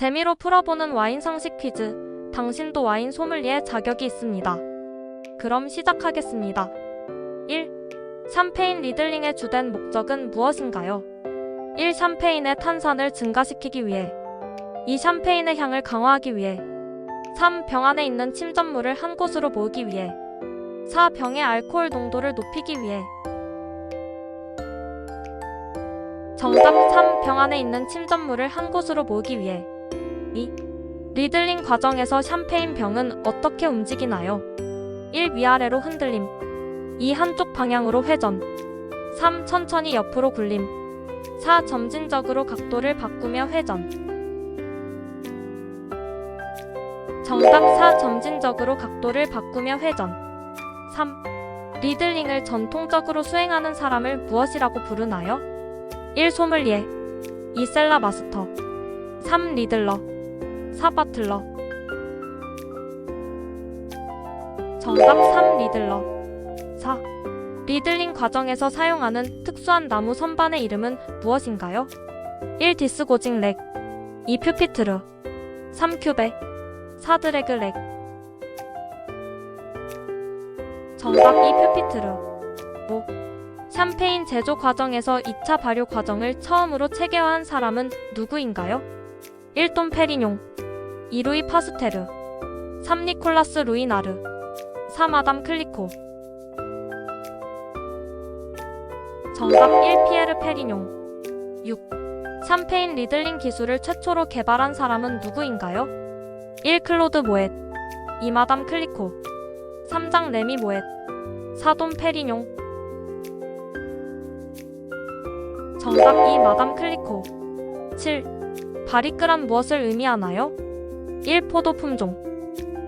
재미로 풀어보는 와인 상식 퀴즈. 당신도 와인 소믈리에 자격이 있습니다. 그럼 시작하겠습니다. 1. 샴페인 리들링의 주된 목적은 무엇인가요? 1. 샴페인의 탄산을 증가시키기 위해 2. 샴페인의 향을 강화하기 위해 3. 병 안에 있는 침전물을 한 곳으로 모으기 위해 4. 병의 알코올 농도를 높이기 위해 정답 3. 병 안에 있는 침전물을 한 곳으로 모으기 위해 2. 리들링 과정에서 샴페인 병은 어떻게 움직이나요? 1. 위아래로 흔들림 2. 한쪽 방향으로 회전 3. 천천히 옆으로 굴림 4. 점진적으로 각도를 바꾸며 회전 정답 4. 점진적으로 각도를 바꾸며 회전 3. 리들링을 전통적으로 수행하는 사람을 무엇이라고 부르나요? 1. 소믈리에 2. 셀라 마스터 3. 리들러 4. 바틀러 정답 3. 리들러 4. 리들링 과정에서 사용하는 특수한 나무 선반의 이름은 무엇인가요? 1. 디스고직 렉 2. 퓨피트르 3. 큐베 4. 드래그 렉 정답 2. 퓨피트르 5. 샴페인 제조 과정에서 2차 발효 과정을 처음으로 체계화한 사람은 누구인가요? 1. 돈 페리뇽 2. 루이 파스테르 3. 니콜라스 루이나르 3. 아담 클리코 정답 1. 피에르 페리뇽 6. 샴페인 리들링 기술을 최초로 개발한 사람은 누구인가요? 1. 클로드 모엣 2. 마담 클리코 3. 장 레미 모엣 4. 돈 페리뇽 정답 2. 마담 클리코 7. 바리크란 무엇을 의미하나요? 1. 포도 품종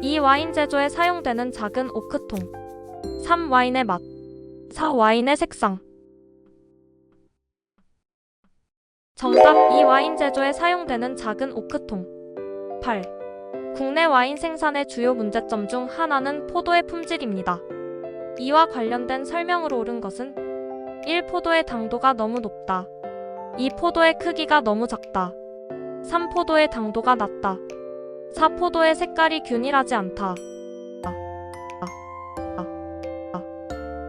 2. 와인 제조에 사용되는 작은 오크통 3. 와인의 맛 4. 와인의 색상 정답 2. 와인 제조에 사용되는 작은 오크통 8. 국내 와인 생산의 주요 문제점 중 하나는 포도의 품질입니다. 이와 관련된 설명으로 옳은 것은 1. 포도의 당도가 너무 높다 2. 포도의 크기가 너무 작다 3. 포도의 당도가 낮다 4. 포도의 색깔이 균일하지 않다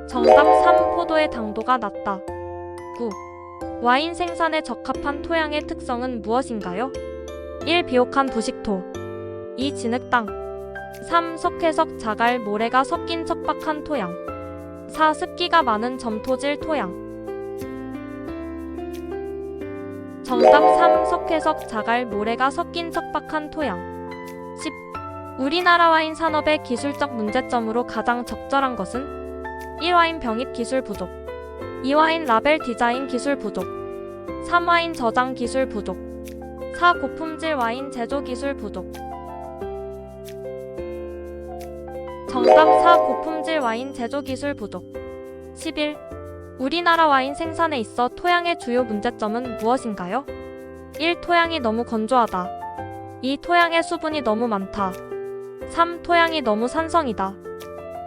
정답 3. 포도의 당도가 낮다 9. 와인 생산에 적합한 토양의 특성은 무엇인가요? 1. 비옥한 부식토 2. 진흙땅 3. 석회석 자갈 모래가 섞인 척박한 토양 4. 습기가 많은 점토질 토양 정답 3. 석회석 자갈 모래가 섞인 척박한 토양 10. 우리나라 와인 산업의 기술적 문제점으로 가장 적절한 것은 1. 와인 병입 기술 부족 2. 와인 라벨 디자인 기술 부족 3. 와인 저장 기술 부족 4. 고품질 와인 제조 기술 부족 정답 4. 고품질 와인 제조 기술 부족 11. 우리나라 와인 생산에 있어 토양의 주요 문제점은 무엇인가요? 1. 토양이 너무 건조하다 2. 토양의 수분이 너무 많다 3. 토양이 너무 산성이다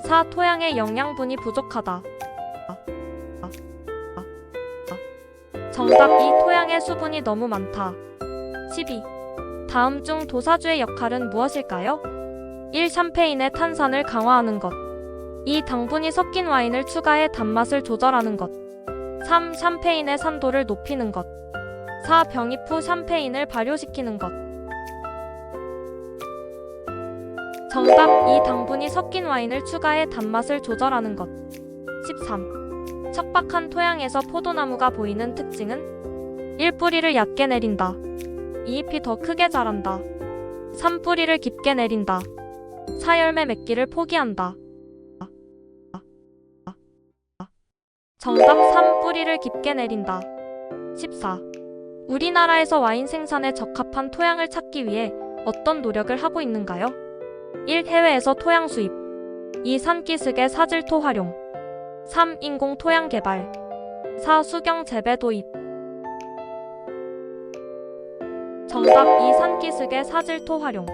4. 토양의 영양분이 부족하다 정답 2. 토양의 수분이 너무 많다 12. 다음 중 도사주의 역할은 무엇일까요? 1. 샴페인의 탄산을 강화하는 것 2. 당분이 섞인 와인을 추가해 단맛을 조절하는 것 3. 샴페인의 산도를 높이는 것 4. 병입 후 샴페인을 발효시키는 것 정답 2. 당분이 섞인 와인을 추가해 단맛을 조절하는 것 13. 척박한 토양에서 포도나무가 보이는 특징은 1. 뿌리를 얕게 내린다 2. 잎이 더 크게 자란다 3. 뿌리를 깊게 내린다 4. 열매 맺기를 포기한다 정답 3. 뿌리를 깊게 내린다 14. 우리나라에서 와인 생산에 적합한 토양을 찾기 위해 어떤 노력을 하고 있는가요? 1. 해외에서 토양 수입 2. 산기슭의 사질토 활용 3. 인공 토양 개발 4. 수경 재배 도입 정답 2. 산기슭의 사질토 활용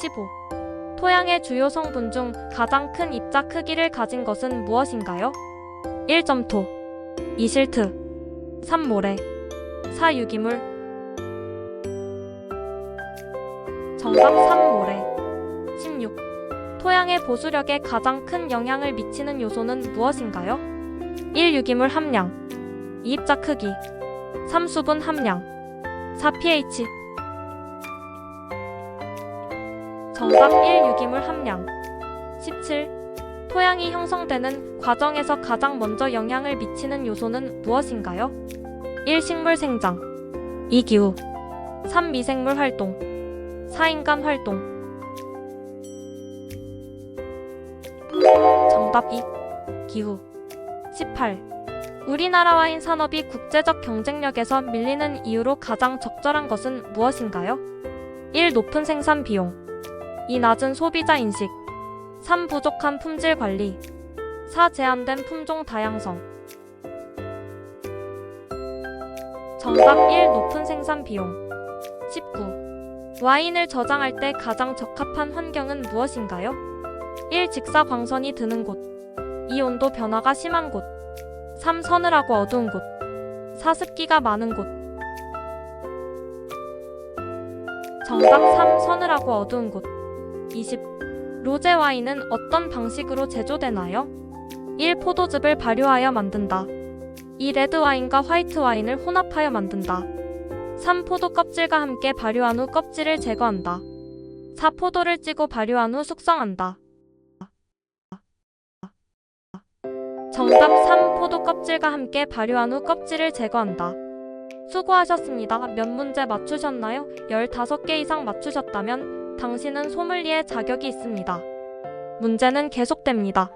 15. 토양의 주요 성분 중 가장 큰 입자 크기를 가진 것은 무엇인가요? 1. 점토 2. 실트 3. 모래 4. 유기물 정답 3. 모래 16. 토양의 보수력에 가장 큰 영향을 미치는 요소는 무엇인가요? 1. 유기물 함량 2. 입자 크기 3. 수분 함량 4. pH 정답 1. 유기물 함량 17. 토양이 형성되는 과정에서 가장 먼저 영향을 미치는 요소는 무엇인가요? 1. 식물 생장 2. 기후 3. 미생물 활동 4. 인간 활동 정답 2. 기후 18. 우리나라 와인 산업이 국제적 경쟁력에서 밀리는 이유로 가장 적절한 것은 무엇인가요? 1. 높은 생산 비용 2. 낮은 소비자 인식 3. 부족한 품질 관리 4. 제한된 품종 다양성 정답 1. 높은 생산 비용 19. 와인을 저장할 때 가장 적합한 환경은 무엇인가요? 1. 직사광선이 드는 곳 2. 온도 변화가 심한 곳 3. 서늘하고 어두운 곳 4. 습기가 많은 곳 정답 3. 서늘하고 어두운 곳 20. 로제 와인은 어떤 방식으로 제조되나요? 1. 포도즙을 발효하여 만든다 2. 레드 와인과 화이트 와인을 혼합하여 만든다 3. 포도 껍질과 함께 발효한 후 껍질을 제거한다 4. 포도를 찌고 발효한 후 숙성한다 정답 3. 포도 껍질과 함께 발효한 후 껍질을 제거한다. 수고하셨습니다. 몇 문제 맞추셨나요? 15개 이상 맞추셨다면 당신은 소믈리에 자격이 있습니다. 문제는 계속됩니다.